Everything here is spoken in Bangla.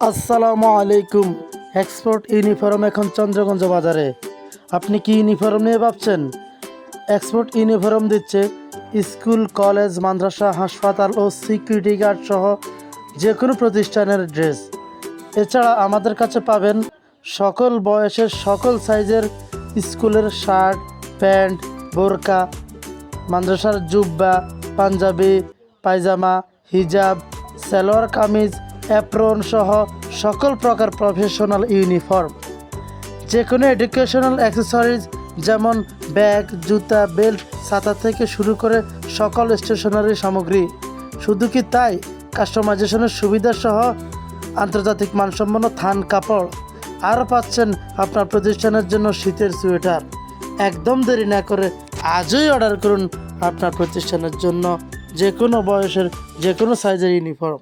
আসসালামু আলাইকুম। এক্সপোর্ট ইউনিফর্ম এখন চন্দ্রগঞ্জ বাজারে। আপনি কি ইউনিফর্ম নিয়ে ভাবছেন? এক্সপোর্ট ইউনিফর্ম দিচ্ছে স্কুল, কলেজ, মাদ্রাসা, হাসপাতাল ও সিকিউরিটি গার্ড সহ যে কোনো প্রতিষ্ঠানের ড্রেস এছাড়া আমাদের কাছে পাবেন সকল বয়সের সকল সাইজের স্কুলের শার্ট প্যান্ট বোরকা, মাদ্রাসার জুব্বা, পাঞ্জাবি, পায়জামা, হিজাব, সালোয়ার কামিজ অ্যাপ্রন সহ সকল প্রকার প্রফেশনাল ইউনিফর্ম যে কোনো এডুকেশনাল অ্যাক্সেসরিজ যেমন ব্যাগ, জুতা বেল্ট ছাতা থেকে শুরু করে সকল স্টেশনারি সামগ্রী। শুধু কি তাই? কাস্টমাইজেশনের সুবিধা সহ আন্তর্জাতিক মানসম্পন্ন থান কাপড়। আর পাচ্ছেন আপনার প্রতিষ্ঠানের জন্য শীতের সোয়েটার। একদম দেরি না করে আজই অর্ডার করুন আপনার প্রতিষ্ঠানের জন্য যে কোনো বয়সের যে কোনো সাইজের ইউনিফর্ম